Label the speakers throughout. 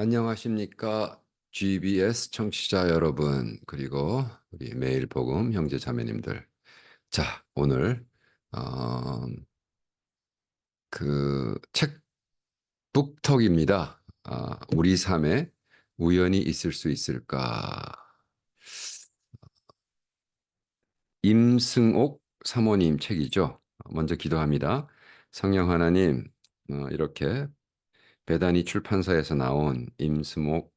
Speaker 1: 안녕하십니까? GBS 청취자 여러분, 그리고 우리 매일 복음 형제 자매님들. 자, 오늘 어, 그책 북톡입니다. 아, 우리 삶에 우연히 있을 수 있을까? 임승옥 사모님 책이죠. 먼저 기도합니다. 성령 하나님, 어, 이렇게 배단이 출판사에서 나온 임승옥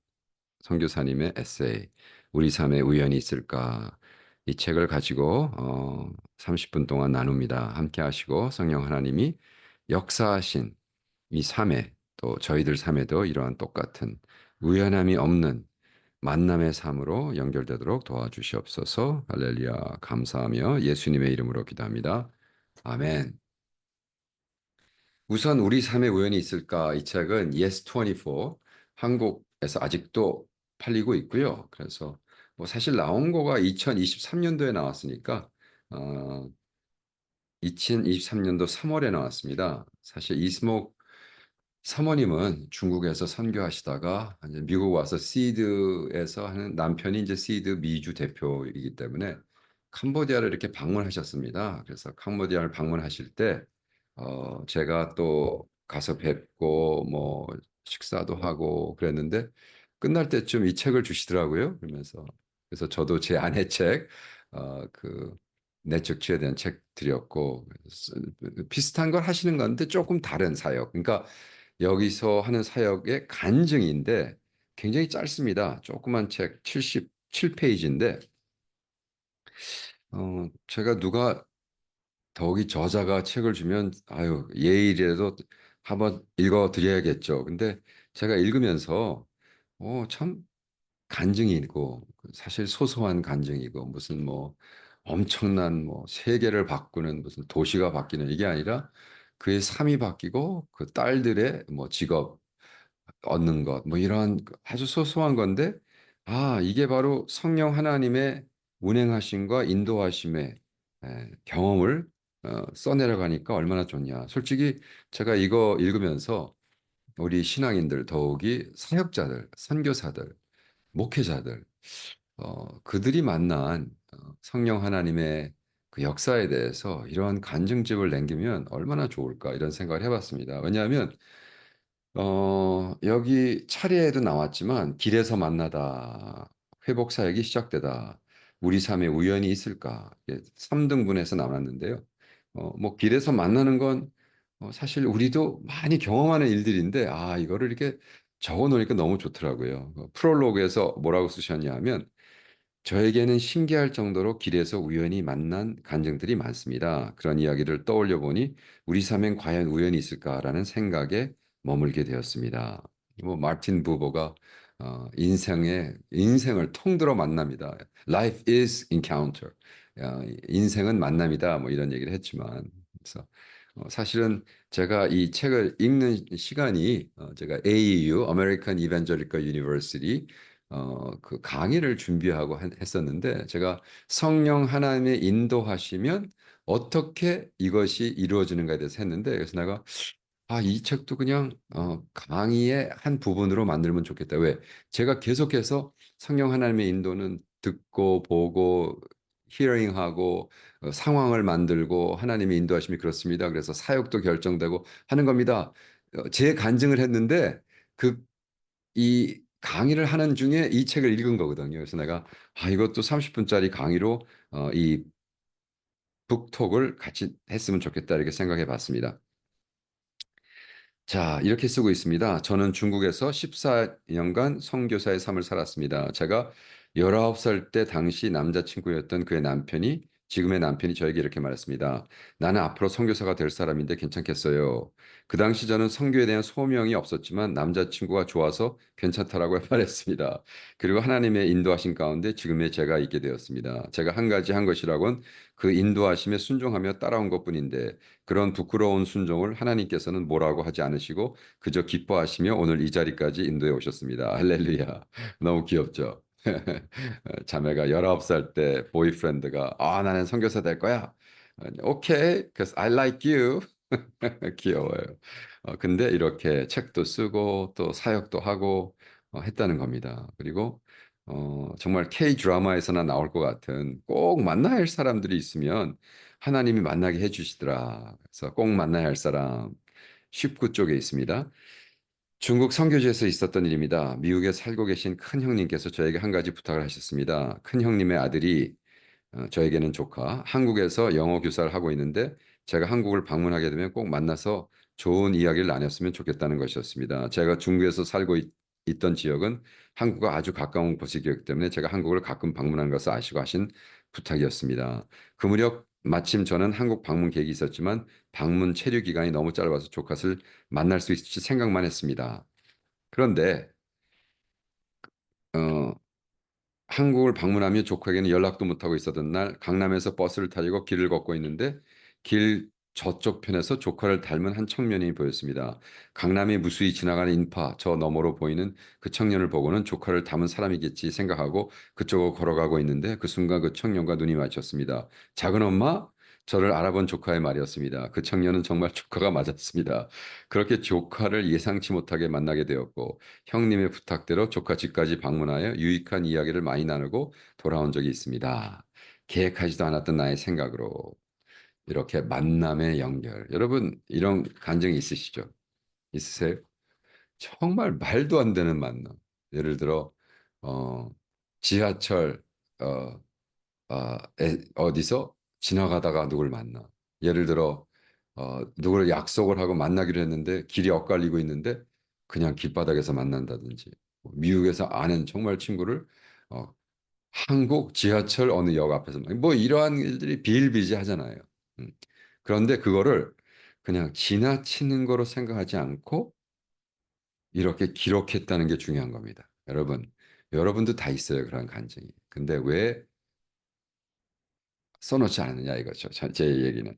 Speaker 1: 선교사님의 에세이 우리 삶에 우연이 있을까 이 책을 가지고 어, 30분 동안 나눕니다. 함께 하시고 성령 하나님이 역사하신 이 삶에 또 저희들 삶에도 이러한 똑같은 우연함이 없는 만남의 삶으로 연결되도록 도와주시옵소서. 할렐루야 감사하며 예수님의 이름으로 기도합니다. 아멘. 우선 우리 삶에 우연이 있을까 이 책은 yes24 한국에서 아직도 팔리고 있고요. 그래서 뭐 사실 나온 거가 2023년도에 나왔으니까 어, 2023년도 3월에 나왔습니다. 사실 이스목 사모님은 중국에서 선교하시다가 이제 미국 와서 시드에서 하는 남편이 이제 시드 미주 대표이기 때문에 캄보디아를 이렇게 방문하셨습니다. 그래서 캄보디아를 방문하실 때 어, 제가 또 가서 뵙고 뭐 식사도 하고 그랬는데 끝날 때쯤 이 책을 주시더라고요. 그러면서 그래서 저도 제 아내 책, 어, 그 내적 치에 대한 책 드렸고 비슷한 걸 하시는 건데 조금 다른 사역. 그러니까 여기서 하는 사역의 간증인데 굉장히 짧습니다. 조그만 책 77페이지인데 어, 제가 누가 더욱이 저자가 책을 주면 아유 예일이라도 한번 읽어 드려야겠죠. 근데 제가 읽으면서 어, 참 간증이고 사실 소소한 간증이고 무슨 뭐 엄청난 뭐 세계를 바꾸는 무슨 도시가 바뀌는 이게 아니라 그의 삶이 바뀌고 그 딸들의 뭐 직업 얻는 것 뭐 이런 아주 소소한 건데 아 이게 바로 성령 하나님의 운행하심과 인도하심의 에, 경험을 어, 써내려가니까 얼마나 좋냐. 솔직히 제가 이거 읽으면서 우리 신앙인들 더욱이 사역자들, 선교사들, 목회자들 어, 그들이 만난 어, 성령 하나님의 그 역사에 대해서 이러한 간증집을 남기면 얼마나 좋을까 이런 생각을 해봤습니다. 왜냐하면 어, 여기 차례에도 나왔지만 길에서 만나다 회복 사역이 시작되다 우리 삶에 우연이 있을까 3등분해서 나왔는데요. 어, 뭐 길에서 만나는 건 어, 사실 우리도 많이 경험하는 일들인데 아 이거를 이렇게 적어 놓으니까 너무 좋더라고요. 어, 프롤로그에서 뭐라고 쓰셨냐면 저에게는 신기할 정도로 길에서 우연히 만난 간증들이 많습니다. 그런 이야기를 떠올려 보니 우리 삶엔 과연 우연이 있을까라는 생각에 머물게 되었습니다. 뭐 마틴 부보가 어, 인생의 인생을 통들어 만납니다. Life is encounter. 어, 인생은 만남이다. 뭐 이런 얘기를 했지만 그래서 어, 사실은 제가 이 책을 읽는 시간이 어, 제가 AEU American Evangelical University 어, 그 강의를 준비하고 했었는데 제가 성령 하나님의 인도하시면 어떻게 이것이 이루어지는가에 대해서 했는데 그래서 내가 아, 이 책도 그냥 어, 강의의 한 부분으로 만들면 좋겠다. 왜? 제가 계속해서 성령 하나님의 인도는 듣고 보고 히어링하고 어, 상황을 만들고 하나님의 인도하심이 그렇습니다. 그래서 사역도 결정되고 하는 겁니다. 어, 제 간증을 했는데 그 이 강의를 하는 중에 이 책을 읽은 거거든요. 그래서 내가 아 이것도 30분짜리 강의로 어, 이 북톡을 같이 했으면 좋겠다 이렇게 생각해 봤습니다. 자, 이렇게 쓰고 있습니다. 저는 중국에서 14년간 선교사의 삶을 살았습니다. 제가 19살 때 당시 남자친구였던 그의 남편이 지금의 남편이 저에게 이렇게 말했습니다. 나는 앞으로 선교사가 될 사람인데 괜찮겠어요. 그 당시 저는 선교에 대한 소명이 없었지만 남자친구가 좋아서 괜찮다라고 말했습니다. 그리고 하나님의 인도하신 가운데 지금의 제가 있게 되었습니다. 제가 한 가지 한 것이라곤 그 인도하심에 순종하며 따라온 것뿐인데 그런 부끄러운 순종을 하나님께서는 뭐라고 하지 않으시고 그저 기뻐하시며 오늘 이 자리까지 인도해 오셨습니다. 할렐루야. 너무 귀엽죠? 자매가 19살 때 보이프렌드가 아 나는 선교사 될 거야. 오케이, because I like you. 귀여워요. 어, 근데 이렇게 책도 쓰고 또 사역도 하고 어, 했다는 겁니다. 그리고 어, 정말 K 드라마에서나 나올 것 같은 꼭 만나야 할 사람들이 있으면 하나님이 만나게 해주시더라. 그래서 꼭 만나야 할 사람 19 쪽에 있습니다. 중국 선교지에서 있었던 일입니다. 미국에 살고 계신 큰 형님께서 저에게 한 가지 부탁을 하셨습니다. 큰 형님의 아들이 어, 저에게는 조카 한국에서 영어 교사를 하고 있는데 제가 한국을 방문하게 되면 꼭 만나서 좋은 이야기를 나눴으면 좋겠다는 것이었습니다. 제가 중국에서 살고 있, 던 지역은 한국과 아주 가까운 곳이기 때문에 제가 한국을 가끔 방문하는 것을 아시고 하신 부탁이었습니다. 그 무렵 마침 저는 한국 방문 계획이 있었지만 방문 체류 기간이 너무 짧아서 조카를 만날 수 있을지 생각만 했습니다. 그런데 어, 한국을 방문하며 조카에게는 연락도 못하고 있었던 날 강남에서 버스를 타고 길을 걷고 있는데 길 저쪽 편에서 조카를 닮은 한 청년이 보였습니다. 강남에 무수히 지나가는 인파 저 너머로 보이는 그 청년을 보고는 조카를 닮은 사람이겠지 생각하고 그쪽으로 걸어가고 있는데 그 순간 그 청년과 눈이 마주쳤습니다. 작은 엄마? 저를 알아본 조카의 말이었습니다. 그 청년은 정말 조카가 맞았습니다. 그렇게 조카를 예상치 못하게 만나게 되었고 형님의 부탁대로 조카 집까지 방문하여 유익한 이야기를 많이 나누고 돌아온 적이 있습니다. 계획하지도 않았던 나의 생각으로 이렇게 만남의 연결. 여러분 이런 간증이 있으시죠? 있으세요? 정말 말도 안 되는 만남. 예를 들어 어, 지하철 어, 어, 에, 어디서 지나가다가 누굴 만나. 예를 들어 어, 누구를 약속을 하고 만나기로 했는데 길이 엇갈리고 있는데 그냥 길바닥에서 만난다든지 뭐 미국에서 아는 정말 친구를 어, 한국 지하철 어느 역 앞에서 뭐 이러한 일들이 비일비재하잖아요. 음. 그런데 그거를 그냥 지나치는 거로 생각하지 않고 이렇게 기록했다는 게 중요한 겁니다. 여러분, 여러분도 다 있어요. 그런 간증이. 근데 왜 써놓지 않느냐 이거죠. 제 얘기는.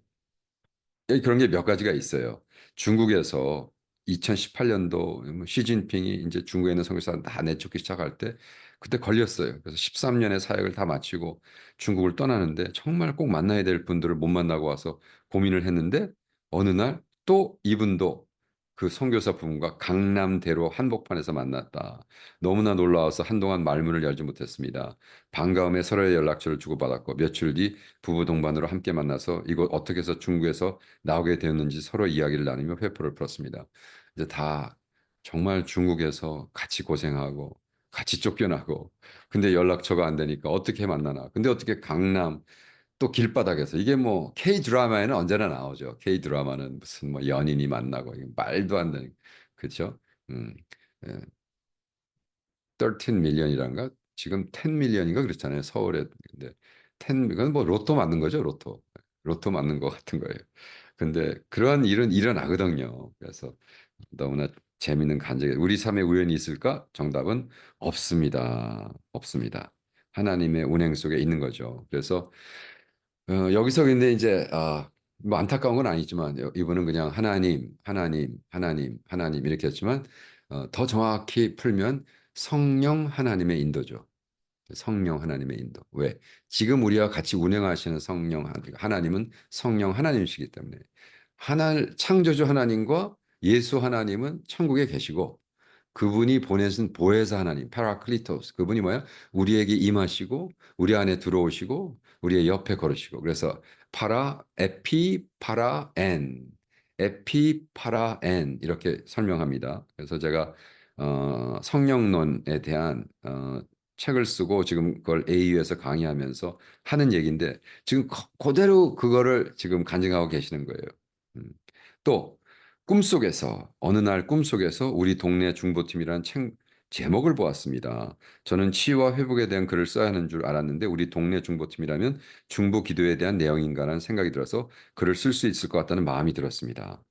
Speaker 1: 그런 게 몇 가지가 있어요. 중국에서 2018년도 뭐 시진핑이 이제 중국에 있는 선교사들 다 내쫓기 시작할 때 그때 걸렸어요. 그래서 13년의 사역을 다 마치고 중국을 떠나는데 정말 꼭 만나야 될 분들을 못 만나고 와서 고민을 했는데 어느 날 또 이분도 그 선교사 부분과 강남대로 한복판에서 만났다. 너무나 놀라워서 한동안 말문을 열지 못했습니다. 반가움에 서로의 연락처를 주고받았고 며칠 뒤 부부 동반으로 함께 만나서 이곳 어떻게 해서 중국에서 나오게 되었는지 서로 이야기를 나누며 회포를 풀었습니다. 이제 다 정말 중국에서 같이 고생하고 같이 쫓겨나고 근데 연락처가 안 되니까 어떻게 만나나. 근데 어떻게 강남 또 길바닥에서 이게 뭐 K 드라마에는 언제나 나오죠. K 드라마는 무슨 뭐 연인이 만나고 말도 안 되는 그렇죠. 음, 예. 13 밀리언이란가 지금 10 밀리언인가 그렇잖아요. 서울에 근데 10 이건 뭐 로또 맞는 거죠. 로또 로또 맞는 것 같은 거예요. 근데 그러한 일은 일어나거든요. 그래서 너무나 재밌는 간증이 우리 삶에 우연이 있을까? 정답은 없습니다. 없습니다. 하나님의 운행 속에 있는 거죠. 그래서 어, 여기서 근데 이제 아, 뭐 안타까운 건 아니지만 이분은 그냥 하나님, 하나님, 하나님, 하나님 이렇게 했지만 어, 더 정확히 풀면 성령 하나님의 인도죠. 성령 하나님의 인도. 왜? 지금 우리와 같이 운행하시는 성령 하나님은 성령 하나님이시기 때문에 하나 창조주 하나님과 예수 하나님은 천국에 계시고 그분이 보내신 보혜사 하나님, 파라클리토스. 그분이 뭐야? 우리에게 임하시고 우리 안에 들어오시고 우리의 옆에 걸으시고. 그래서 파라 에피 파라 엔 에피 파라 엔 이렇게 설명합니다. 그래서 제가 어, 성령론에 대한 어, 책을 쓰고 지금 그걸 AU에서 강의하면서 하는 얘기인데 지금 그대로 그거를 지금 간증하고 계시는 거예요. 음. 또 꿈속에서 어느 날 꿈속에서 우리 동네 중보팀이라는 책 제목을 보았습니다. 저는 치유와 회복에 대한 글을 써야 하는 줄 알았는데 우리 동네 중보팀이라면 중보 기도에 대한 내용인가라는 생각이 들어서 글을 쓸 수 있을 것 같다는 마음이 들었습니다.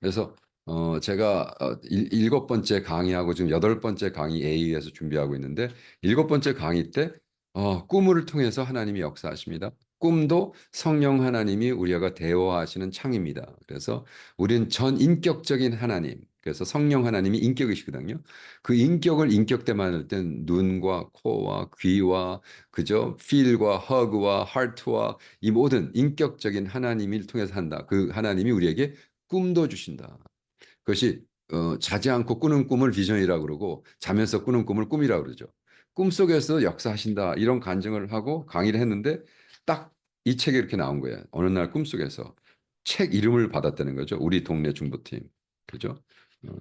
Speaker 1: 그래서 어 제가 어 일, 일곱 번째 강의하고 지금 여덟 번째 강의 A에서 준비하고 있는데 일곱 번째 강의 때 어, 꿈을 통해서 하나님이 역사하십니다. 꿈도 성령 하나님이 우리가 대화하시는 창입니다. 그래서 우리는 전 인격적인 하나님, 그래서 성령 하나님이 인격이시거든요. 그 인격을 인격대만할 땐 눈과 코와 귀와 그죠? 필과 허그와 하트와 이 모든 인격적인 하나님을 통해서 한다. 그 하나님이 우리에게 꿈도 주신다. 그것이 어, 자지 않고 꾸는 꿈을 비전이라고 그러고 자면서 꾸는 꿈을 꿈이라고 그러죠. 꿈 속에서 역사하신다 이런 간증을 하고 강의를 했는데 딱 이 책이 이렇게 나온 거예요. 어느 날 꿈속에서 책 이름을 받았다는 거죠. 우리 동네 중보팀. 그죠? 어.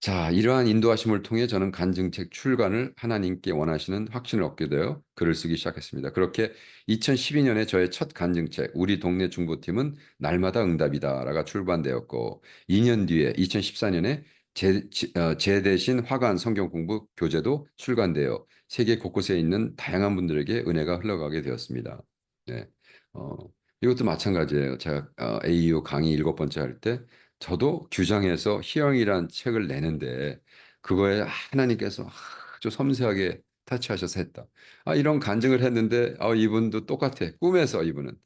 Speaker 1: 자, 이러한 인도하심을 통해 저는 간증책 출간을 하나님께 원하시는 확신을 얻게 되어 글을 쓰기 시작했습니다. 그렇게 2012년에 저의 첫 간증책 우리 동네 중보팀은 날마다 응답이다라가 출版되었고 2년 뒤에 2014년에 제, 어, 제 대신 화관 성경 공부 교재도 출간되어 세계 곳곳에 있는 다양한 분들에게 은혜가 흘러가게 되었습니다. 네. 어, 이것도 마찬가지예요. 제가 어, AU 강의 일곱 번째 할 때 저도 규정에서 희영이란 책을 내는데 그거에 하나님께서 아주 섬세하게 타치하셔서 했다. 아, 이런 간증을 했는데 아, 이분도 똑같아. 꿈에서 이분은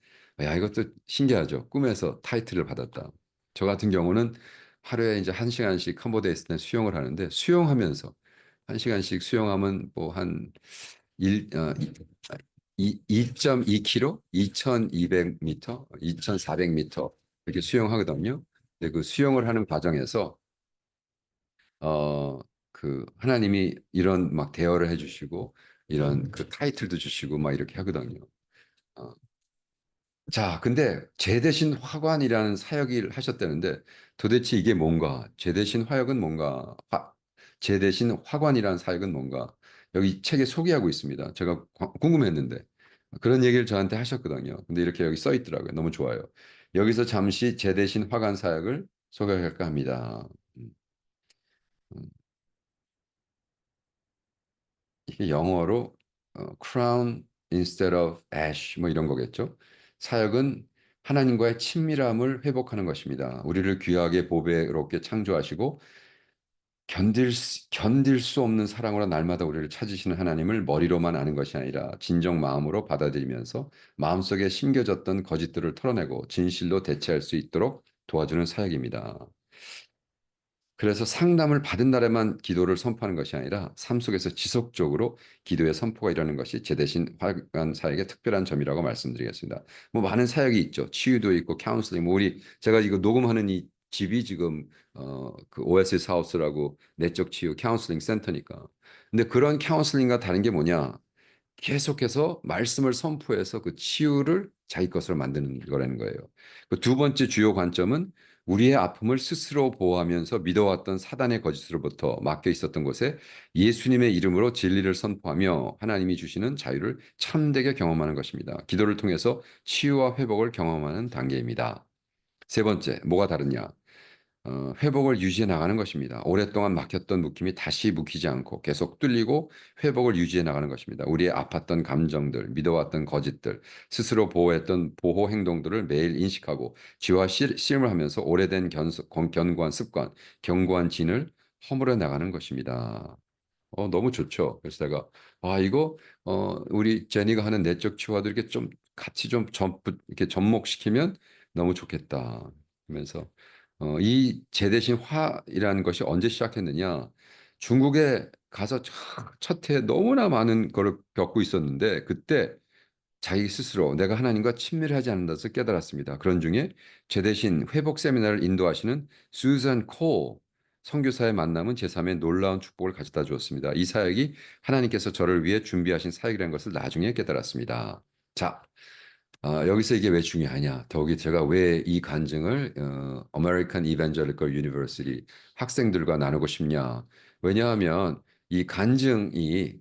Speaker 1: 야 이것도 신기하죠. 꿈에서 타이틀을 받았다. 저 같은 경우는 하루에 이제 한 시간씩 캄보디아에 있을 때 수영을 하는데 수영하면서 한 시간씩 수영하면 뭐 한 1, 어, 2.2km, 2,200m, 2,400m 이렇게 수영하거든요. 근데 그 수영을 하는 과정에서 어, 그 하나님이 이런 막 대화를 해주시고 이런 그 타이틀도 주시고 막 이렇게 하거든요. 어. 자, 근데 제 대신 화관이라는 사역을 하셨다는데 도대체 이게 뭔가? 제 대신 화역은 뭔가? 화, 제 대신 화관이라는 사역은 뭔가? 여기 책에 소개하고 있습니다. 제가 궁금했는데 그런 얘기를 저한테 하셨거든요. 근데 이렇게 여기 써 있더라고요. 너무 좋아요. 여기서 잠시 제 대신 화관 사역을 소개할까 합니다. 음. 음. 이게 영어로 어, crown instead of ash 뭐 이런 거겠죠. 사역은 하나님과의 친밀함을 회복하는 것입니다. 우리를 귀하게 보배롭게 창조하시고 견딜 수, 견딜 수 없는 사랑으로 날마다 우리를 찾으시는 하나님을 머리로만 아는 것이 아니라 진정 마음으로 받아들이면서 마음속에 심겨졌던 거짓들을 털어내고 진실로 대체할 수 있도록 도와주는 사역입니다. 그래서 상담을 받은 날에만 기도를 선포하는 것이 아니라 삶 속에서 지속적으로 기도의 선포가 일어나는 것이 제 대신 활간 사역의 특별한 점이라고 말씀드리겠습니다. 뭐 많은 사역이 있죠. 치유도 있고 카운슬링. 뭐 우리 제가 이거 녹음하는 이 집이 지금 어, 그 오에시스 하우스라고 내적 치유 카운슬링 센터니까. 근데 그런 카운슬링과 다른 게 뭐냐? 계속해서 말씀을 선포해서 그 치유를 자기 것으로 만드는 거라는 거예요. 그 두 번째 주요 관점은 우리의 아픔을 스스로 보호하면서 믿어왔던 사단의 거짓으로부터 막혀 있었던 곳에 예수님의 이름으로 진리를 선포하며 하나님이 주시는 자유를 참되게 경험하는 것입니다. 기도를 통해서 치유와 회복을 경험하는 단계입니다. 세 번째, 뭐가 다르냐? 어, 회복을 유지해 나가는 것입니다. 오랫동안 막혔던 묶임이 다시 묶이지 않고 계속 뚫리고 회복을 유지해 나가는 것입니다. 우리의 아팠던 감정들, 믿어왔던 거짓들, 스스로 보호했던 보호 행동들을 매일 인식하고 지와 씨름을 하면서 오래된 견, 견고한 습관, 견고한 진을 허물어 나가는 것입니다. 어, 너무 좋죠. 그래서 내가 아 이거 어, 우리 제니가 하는 내적 치유와도 이렇게 좀 같이 좀 전, 이렇게 접목시키면 너무 좋겠다. 하면서 어, 이 제대신 화이라는 것이 언제 시작했느냐? 중국에 가서 첫해 너무나 많은 걸 겪고 있었는데 그때 자기 스스로 내가 하나님과 친밀하지 않는 것을 깨달았습니다. 그런 중에 제 대신 회복 세미나를 인도하시는 수잔 코 선교사의 만남은 제3의 놀라운 축복을 가져다 주었습니다. 이 사역이 하나님께서 저를 위해 준비하신 사역이라는 것을 나중에 깨달았습니다. 자, 아, 여기서 이게 왜 중요하냐? 더욱이 제가 왜 이 간증을 어, American Evangelical University 학생들과 나누고 싶냐? 왜냐하면 이 간증이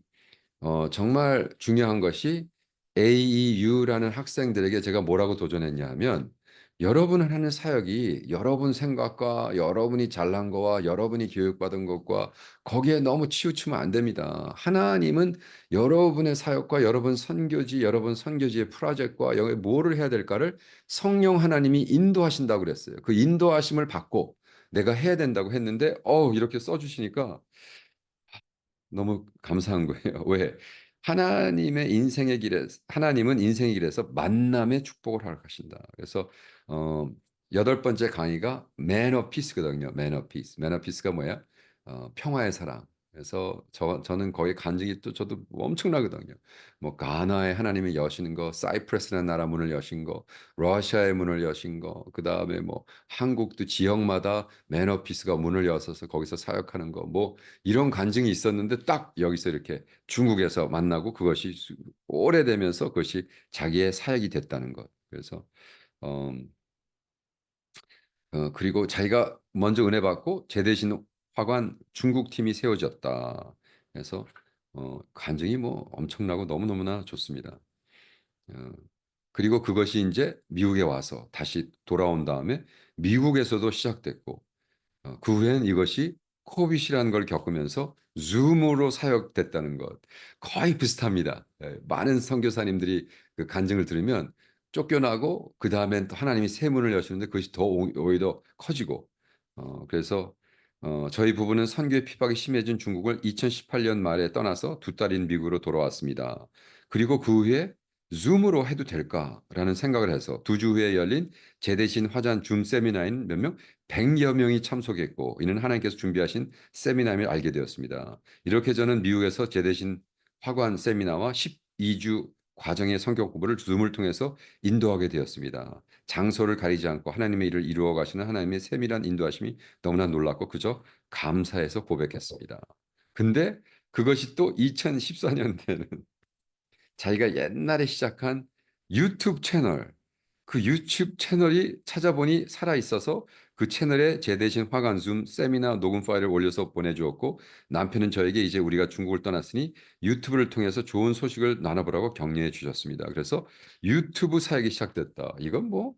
Speaker 1: 어, 정말 중요한 것이 AEU라는 학생들에게 제가 뭐라고 도전했냐 하면 여러분을 하는 사역이 여러분 생각과 여러분이 잘난 거와 여러분이 교육받은 것과 거기에 너무 치우치면 안 됩니다. 하나님은 여러분의 사역과 여러분 선교지, 여러분 선교지의 프로젝트와 여기 뭐를 해야 될까를 성령 하나님이 인도하신다고 그랬어요. 그 인도하심을 받고 내가 해야 된다고 했는데 어 이렇게 써 주시니까 너무 감사한 거예요. 왜? 하나님의 인생의 길에 하나님은 인생의 길에서 만남의 축복을 허락하신다. 그래서 어 여덟 번째 강의가 Man of Peace거든요. Man of Peace. Man of Peace가 뭐야? 어, 평화의 사랑. 그래서 저 저는 거기 간증이 또 저도 엄청나거든요. 뭐 가나의 하나님이 여시는 거, 사이프러스라는 나라 문을 여신 거, 러시아의 문을 여신 거, 그 다음에 뭐 한국도 지역마다 맨 오피스가 문을 여서서 거기서 사역하는 거, 뭐 이런 간증이 있었는데 딱 여기서 이렇게 중국에서 만나고 그것이 수- 오래되면서 그것이 자기의 사역이 됐다는 것. 그래서 음, 어 그리고 자기가 먼저 은혜 받고 제 대신 화관 중국 팀이 세워졌다. 그래서 어 간증이 뭐 엄청나고 너무너무나 좋습니다. 어 그리고 그것이 인제 미국에 와서 다시 돌아온 다음에 미국에서도 시작됐고 어 그 후에는 이것이 코빗이라는 걸 겪으면서 줌으로 사역됐다는 것. 거의 비슷합니다. 예. 많은 선교사님들이 그 간증을 들으면 쫓겨나고 그 다음엔 또 하나님이 새 문을 여시는데 그것이 더오 오히려 커지고 어 그래서 어 저희 부부는 선교의 핍박이 심해진 중국을 2018년 말에 떠나서 두 딸인 미국으로 돌아왔습니다. 그리고 그 후에 '줌으로 해도 될까?'라는 생각을 해서 두 주 후에 열린 제 대신 화잔 줌 세미나에는 몇명 100여 명이 참석했고 이는 하나님께서 준비하신 세미나임을 알게 되었습니다. 이렇게 저는 미국에서 제 대신 화관 세미나와 12주 과정의 성경 공부를 줌을 통해서 인도하게 되었습니다. 장소를 가리지 않고 하나님의 일을 이루어 가시는 하나님의 세밀한 인도하심이 너무나 놀랍고 그저 감사해서 고백했습니다. 근데 그것이 또 2014년대에는 자기가 옛날에 시작한 유튜브 채널 그 유튜브 채널이 찾아보니 살아 있어서 그 채널에 제 대신 화관 줌 세미나 녹음 파일을 올려서 보내주었고 남편은 저에게 이제 우리가 중국을 떠났으니 유튜브를 통해서 좋은 소식을 나눠보라고 격려해 주셨습니다. 그래서 유튜브 사역이 시작됐다. 이건 뭐,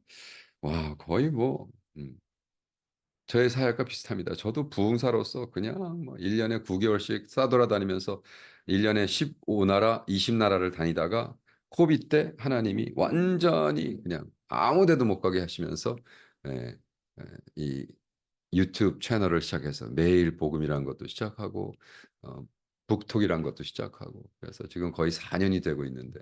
Speaker 1: 와, 거의 뭐, 음, 저의 사역과 비슷합니다. 저도 부흥사로서 그냥 뭐 1년에 9개월씩 싸돌아다니면서 1년에 15나라, 20나라를 다니다가 코비드 때 하나님이 완전히 그냥 아무 데도 못 가게 하시면서 예, 예, 이 유튜브 채널을 시작해서 매일 복음이라는 것도 시작하고 어, 북톡이라는 것도 시작하고 그래서 지금 거의 4년이 되고 있는데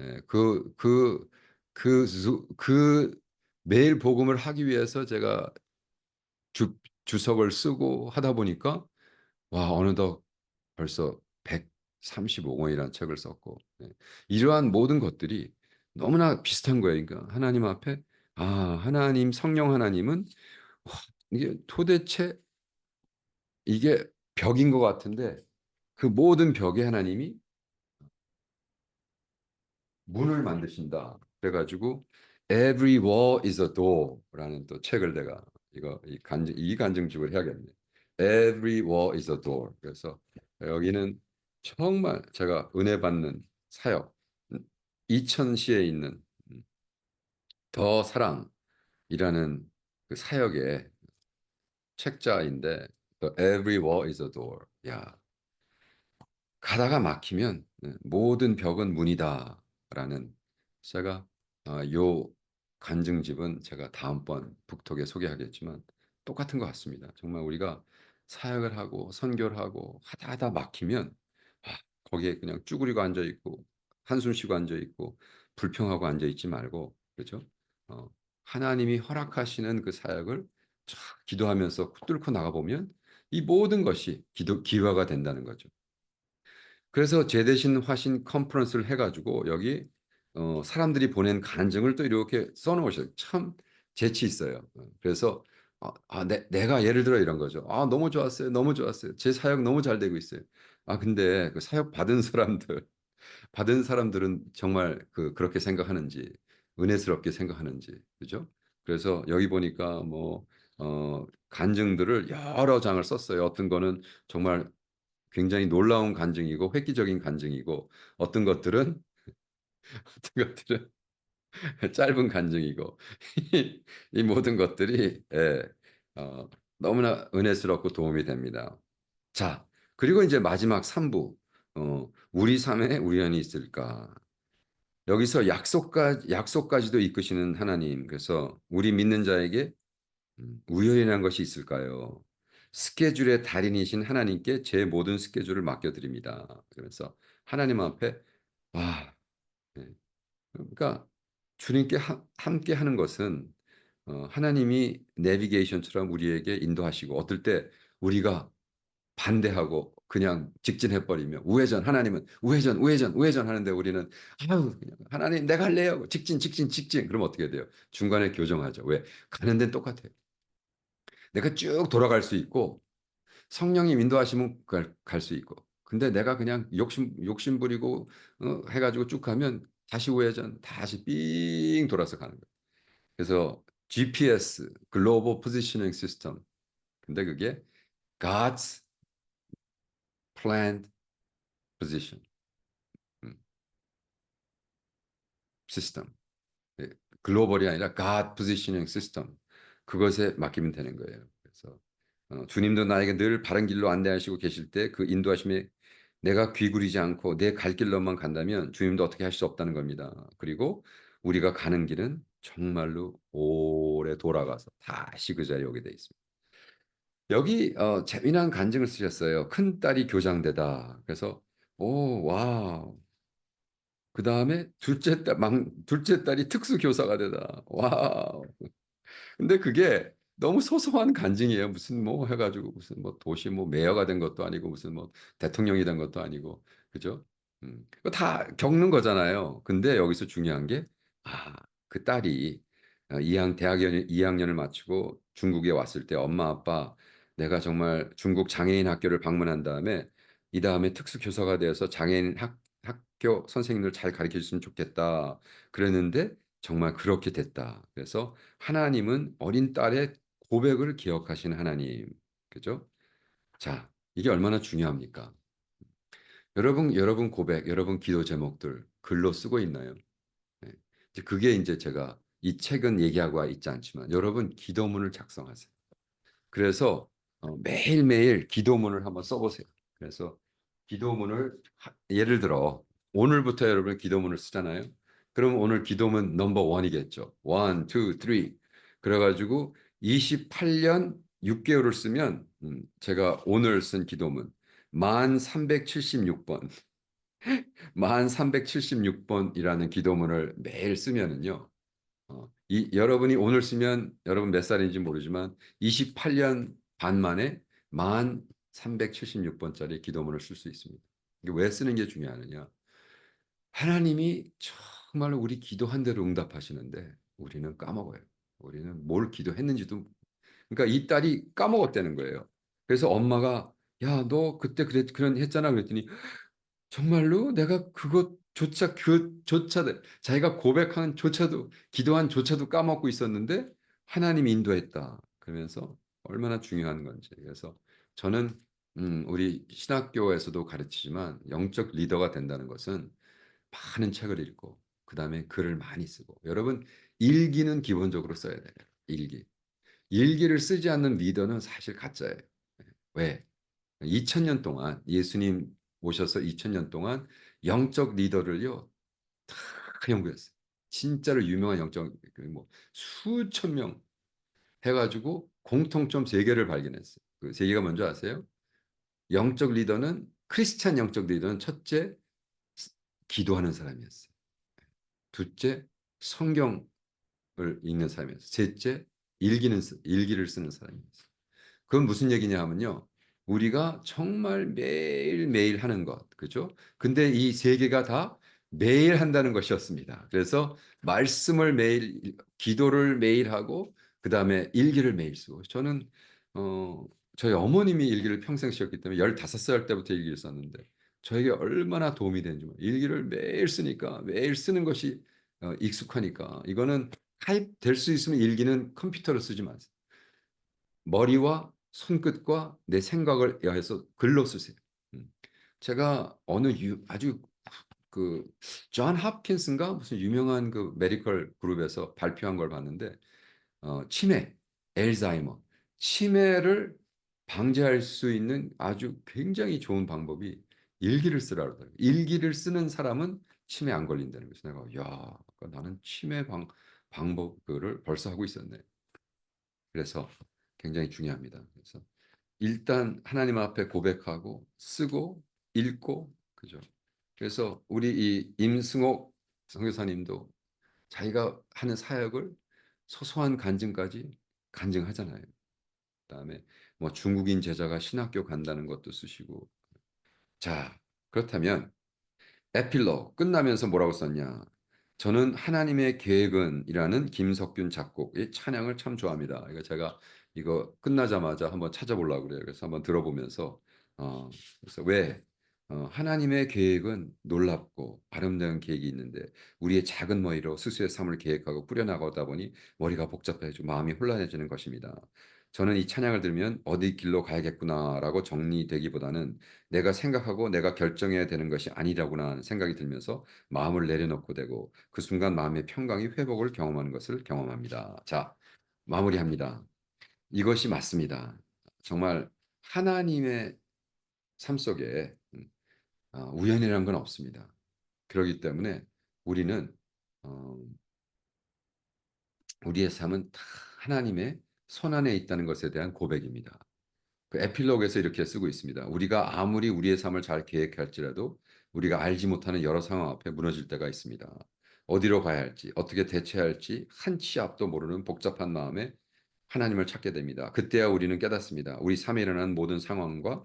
Speaker 1: 예, 그, 그, 그, 주- 그 매일 복음을 하기 위해서 제가 주 주석을 쓰고 하다 보니까 와 어느덧 벌써 135 권이라는 책을 썼고 예. 이러한 모든 것들이 너무나 비슷한 거예요. 그러니까 하나님 앞에 아 하나님 성령 하나님은 와 이게 도대체 이게 벽인 것 같은데 그 모든 벽에 하나님이 문을 만드신다. 그래 가지고 Every wall is a door라는 또 책을 내가 이거 이 간증 이 간증집을 해야겠네. Every wall is a door. 그래서 여기는 정말 제가 은혜 받는 사역 음, 이천시에 있는 음, 더 사랑이라는 그 사역의 책자인데 Every wall is a door. 야 가다가 막히면 네, 모든 벽은 문이다라는 제가 아, 요 간증집은 제가 다음번 북톡에 소개하겠지만 똑같은 것 같습니다. 정말 우리가 사역을 하고 선교를 하고 하다 하다 막히면 아, 거기에 그냥 쭈그리고 앉아 있고 한숨 쉬고 앉아 있고 불평하고 앉아 있지 말고 그렇죠? 어, 하나님이 허락하시는 그 사역을 쫙 기도하면서 뚫고 나가 보면 이 모든 것이 기도 기화가 된다는 거죠. 그래서 제 대신 화신 컨퍼런스를 해 가지고 여기 어 사람들이 보낸 간증을 또 이렇게 써 놓으셔요. 참 재치 있어요. 어 그래서 아 아 내 내가 예를 들어 이런 거죠. "아 너무 좋았어요. 너무 좋았어요. 제 사역 너무 잘 되고 있어요." 아 근데 그 사역 받은 사람들 받은 사람들은 정말 그 그렇게 생각하는지 은혜스럽게 생각하는지 그죠? 그래서 여기 보니까 뭐 어 간증들을 여러 장을 썼어요. 어떤 거는 정말 굉장히 놀라운 간증이고 획기적인 간증이고 어떤 것들은 어떤 것들은 짧은 간증이고 이 모든 것들이 예 어 너무나 은혜스럽고 도움이 됩니다. 자 그리고 인제 마지막 3부 어 '우리 삶에 우연이 있을까?' 여기서 약속까 약속까지도 이끄시는 하나님 그래서 우리 믿는 자에게 음 우연이라는 것이 있을까요? 스케줄의 달인이신 하나님께 제 모든 스케줄을 맡겨 드립니다. 그래서 하나님 앞에 와 네. 그러니까 주님께 하 함께 하는 것은 어 하나님이 내비게이션처럼 우리에게 인도하시고 어떨 때 우리가 반대하고 그냥 직진해 버리며 우회전 하나님은 우회전 우회전 우회전 하는데 우리는 아유 그냥 하나님 내가 할래요. 직진 직진 직진. 그러면 어떻게 돼요? 중간에 교정하죠. 왜? 가는 데는 똑같아요. 내가 쭉 돌아갈 수 있고 성령님 인도하시면 갈 수 있고. 근데 내가 그냥 욕심 욕심 부리고 어, 해가지고 쭉 가면 다시 우회전 다시 삥 돌아서 가는 거예요. 그래서 GPS 글로벌 포지셔닝 시스템. 근데 그게 God's planned position 음, 시스템 예, 글로벌이 아니라 God positioning system 그것에 맡기면 되는 거예요. 그래서 어, 주님도 나에게 늘 바른 길로 안내하시고 계실 때 그 인도하심에 내가 귀 구리지 않고 내 갈 길로만 간다면 주님도 어떻게 할 수 없다는 겁니다. 그리고 우리가 가는 길은 정말로 오래 돌아가서 다시 그 자리에 오게 돼 있습니다. 여기 어, 재미난 간증을 쓰셨어요. 큰 딸이 교장되다. 그래서 오, 와우. 그 다음에 둘째 딸, 막, 둘째 딸이 특수 교사가 되다. 와우. 근데 그게 너무 소소한 간증이에요. 무슨 뭐 해가지고 무슨 뭐 도시 뭐 메어가 된 것도 아니고 무슨 뭐 대통령이 된 것도 아니고 그죠? 음, 다 겪는 거잖아요. 근데 여기서 중요한 게 아, 그 딸이 어, 2학 대학년 2학년을 마치고 중국에 왔을 때 엄마 아빠 내가 정말 중국 장애인 학교를 방문한 다음에 이 다음에 특수 교사가 되어서 장애인 학, 학교 선생님들 잘 가르쳐 줬으면 좋겠다. 그랬는데 정말 그렇게 됐다. 그래서 하나님은 어린 딸의 고백을 기억하신 하나님. 그죠? 자, 이게 얼마나 중요합니까? 여러분, 여러분 고백, 여러분 기도 제목들 글로 쓰고 있나요? 네. 이제 그게 이제 제가 이 책은 얘기하고 있지 않지만 여러분 기도문을 작성하세요. 그래서 어, 매일매일 기도문을 한번 써보세요. 그래서 기도문을 하- 예를 들어 오늘부터 여러분 기도문을 쓰잖아요. 그럼 오늘 기도문 넘버 원이겠죠. 원, 투, 쓰리. 그래가지고 28년 6개월을 쓰면 음, 제가 오늘 쓴 기도문 1376번 1376번이라는 기도문을 매일 쓰면은요. 어, 이, 여러분이 오늘 쓰면 여러분 몇 살인지 모르지만 28년 반 만에 1376번짜리 기도문을 쓸 수 있습니다. 이게 왜 쓰는 게 중요하느냐? 하나님이 정말 우리 기도한 대로 응답하시는데 우리는 까먹어요. 우리는 뭘 기도했는지도 그러니까 이 딸이 까먹었다는 거예요. 그래서 엄마가 야, 너 그때 그랬 그런 했잖아 그랬더니 정말로 내가 그것조차 그 조차 자기가 고백한 조차도 기도한 조차도 까먹고 있었는데 하나님이 인도했다. 그러면서 얼마나 중요한 건지. 그래서 저는 음, 우리 신학교에서도 가르치지만 영적 리더가 된다는 것은 많은 책을 읽고 그 다음에 글을 많이 쓰고 여러분 일기는 기본적으로 써야 돼요. 일기. 일기를 쓰지 않는 리더는 사실 가짜예요. 왜? 2000년 동안 예수님 오셔서 2000년 동안 영적 리더를요 다 연구했어요. 진짜로 유명한 영적 뭐 수천 명 해가지고 공통점 세 개를 발견했어요. 그 세 개가 뭔지 아세요? 영적 리더는 크리스찬 영적 리더는 첫째 기도하는 사람이었어요. 둘째 성경을 읽는 사람이었어요. 셋째 일기는 일기를 쓰는 사람이었어요. 그건 무슨 얘기냐 하면요. 우리가 정말 매일매일 하는 것. 그죠? 근데 이 세 개가 다 매일 한다는 것이었습니다. 그래서 말씀을 매일 기도를 매일 하고 그 다음에 일기를 매일 쓰고 저는 어 저희 어머님이 일기를 평생 쓰셨기 때문에 15살 때부터 일기를 썼는데 저에게 얼마나 도움이 되는지 일기를 매일 쓰니까 매일 쓰는 것이 어, 익숙하니까 이거는 타입 될 수 있으면 일기는 컴퓨터로 쓰지 마세요. 머리와 손끝과 내 생각을 여해서 글로 쓰세요. 음. 제가 어느 유, 아주 그존 합킨스인가 무슨 유명한 그 메디컬 그룹에서 발표한 걸 봤는데 어, 치매, 엘자이머, 치매를 방지할 수 있는 아주 굉장히 좋은 방법이 일기를 쓰라 그러더라고요. 일기를 쓰는 사람은 치매 안 걸린다는 거죠. 내가 야, 나는 치매 방 방법을 벌써 하고 있었네. 그래서 굉장히 중요합니다. 그래서 일단 하나님 앞에 고백하고 쓰고 읽고 그죠. 그래서 우리 이 임승옥 선교사님도 자기가 하는 사역을 소소한 간증까지 간증하잖아요. 그다음에 뭐 중국인 제자가 신학교 간다는 것도 쓰시고 자, 그렇다면 에필로 끝나면서 뭐라고 썼냐? 저는 하나님의 계획은이라는 김석균 작곡의 찬양을 참 좋아합니다. 이거 제가 이거 끝나자마자 한번 찾아보려고 그래요. 그래서 한번 들어보면서 어, 그래서 왜 어, 하나님의 계획은 놀랍고 아름다운 계획이 있는데 우리의 작은 머리로 스스로의 삶을 계획하고 꾸려나가다 보니 머리가 복잡해지고 마음이 혼란해지는 것입니다. 저는 이 찬양을 들으면 어디 길로 가야겠구나라고 정리되기보다는 내가 생각하고 내가 결정해야 되는 것이 아니라구나 하는 생각이 들면서 마음을 내려놓고 되고 그 순간 마음의 평강이 회복을 경험하는 것을 경험합니다. 자, 마무리합니다. 이것이 맞습니다. 정말 하나님의 삶 속에 우연이라는 건 없습니다. 그렇기 때문에 우리는 어, 우리의 삶은 다 하나님의 손 안에 있다는 것에 대한 고백입니다. 그 에필로그에서 이렇게 쓰고 있습니다. 우리가 아무리 우리의 삶을 잘 계획할지라도 우리가 알지 못하는 여러 상황 앞에 무너질 때가 있습니다. 어디로 가야 할지, 어떻게 대처할지 한 치 앞도 모르는 복잡한 마음에 하나님을 찾게 됩니다. 그때야 우리는 깨닫습니다. 우리 삶에 일어난 모든 상황과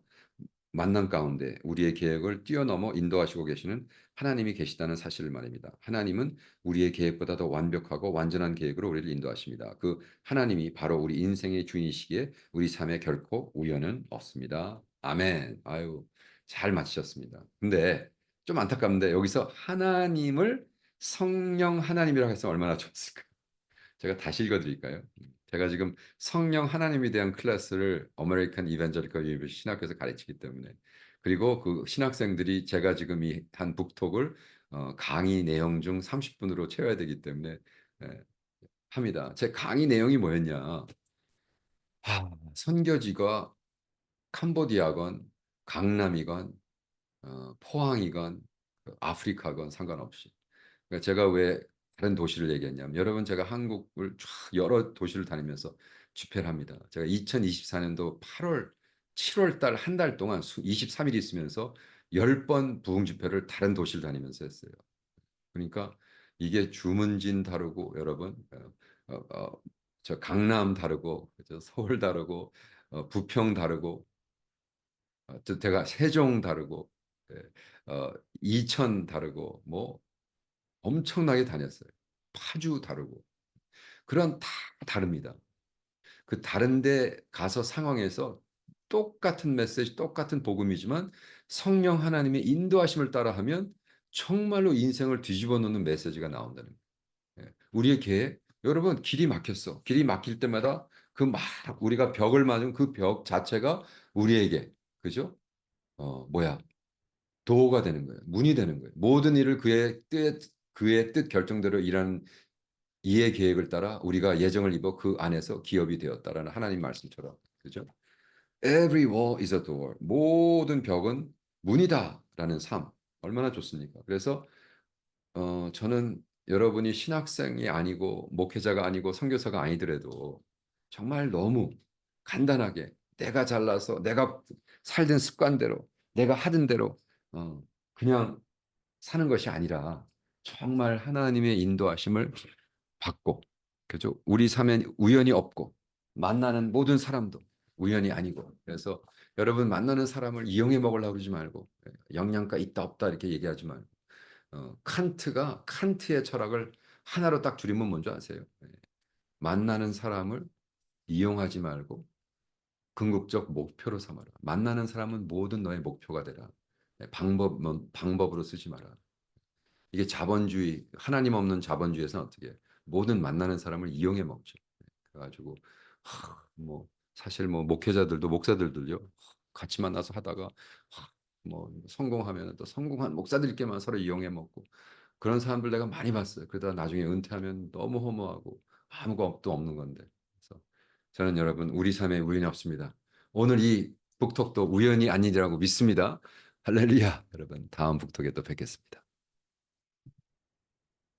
Speaker 1: 만남 가운데 우리의 계획을 뛰어넘어 인도하시고 계시는 하나님이 계시다는 사실을 말입니다. 하나님은 우리의 계획보다 더 완벽하고 완전한 계획으로 우리를 인도하십니다. 그 하나님이 바로 우리 인생의 주인이시기에 우리 삶에 결코 우연은 없습니다. 아멘. 아유, 잘 마치셨습니다. 근데 좀 안타깝는데 여기서 하나님을 성령 하나님이라고 해서 얼마나 좋았을까? 제가 다시 읽어드릴까요? 제가 지금 성령 하나님에 대한 클래스를 어메리칸 이벤저리컬 유니버시티 신학교에서 가르치기 때문에 그리고 그 신학생들이 제가 지금 이 한 북톡을 어, 강의 내용 중 30분으로 채워야 되기 때문에 예, 합니다. 제 강의 내용이 뭐였냐? 아, 선교지가 캄보디아건 강남이건 어, 포항이건 그 아프리카건 상관없이 그러니까 제가 왜 다른 도시를 얘기했냐면 여러분 제가 한국을 쫙 여러 도시를 다니면서 집회를 합니다. 제가 2024년도 8월 7월 달 한 달 동안 23일 있으면서 10번 부흥 집회를 다른 도시를 다니면서 했어요. 그러니까 이게 주문진 다르고 여러분 어, 어, 어, 저 강남 다르고 그죠? 서울 다르고 어, 부평 다르고 어, 저 제가 세종 다르고 예, 어, 이천 다르고 뭐 엄청나게 다녔어요. 파주 다르고 그런 다 다릅니다. 그 다른데 가서 상황에서 똑같은 메시지, 똑같은 복음이지만 성령 하나님의 인도하심을 따라하면 정말로 인생을 뒤집어 놓는 메시지가 나온다는 거예요. 예. 우리의 계획, 여러분 길이 막혔어. 길이 막힐 때마다 그 막 우리가 벽을 맞은 그 벽 자체가 우리에게 그죠? 어 뭐야? 도가 되는 거예요. 문이 되는 거예요. 모든 일을 그의 뜻 그의 뜻 결정대로 일하는 이해 계획을 따라 우리가 예정을 입어 그 안에서 기업이 되었다라는 하나님 말씀처럼 그죠? Every wall is a door. 모든 벽은 문이다라는 삶 얼마나 좋습니까? 그래서 어, 저는 여러분이 신학생이 아니고 목회자가 아니고 선교사가 아니더라도 정말 너무 간단하게 내가 잘나서 내가 살던 습관대로 내가 하던 대로 어, 그냥 사는 것이 아니라 정말 하나님의 인도하심을 받고 그죠? 우리 삶에 우연이 없고 만나는 모든 사람도 우연이 아니고 그래서 여러분 만나는 사람을 이용해 먹으려고 그러지 말고 영양가 있다 없다 이렇게 얘기하지 말고 어, 칸트가 칸트의 철학을 하나로 딱 줄이면 뭔지 아세요? 예. 만나는 사람을 이용하지 말고 궁극적 목표로 삼아라. 만나는 사람은 모든 너의 목표가 되라. 예, 방법 방법으로 쓰지 마라. 이게 자본주의 하나님 없는 자본주의에서는 어떻게? 모든 만나는 사람을 이용해 먹죠. 그래가지고 하, 뭐 사실 뭐 목회자들도 목사들들요 같이 만나서 하다가 하, 뭐 성공하면 또 성공한 목사들끼리만 서로 이용해 먹고 그런 사람들 내가 많이 봤어요. 그러다 나중에 은퇴하면 너무 허무하고 아무것도 없는 건데. 그래서 저는 여러분 우리 삶에 우연이 없습니다. 오늘 이 북톡도 우연이 아니라고 믿습니다. 할렐루야. 여러분 다음 북톡에 또 뵙겠습니다.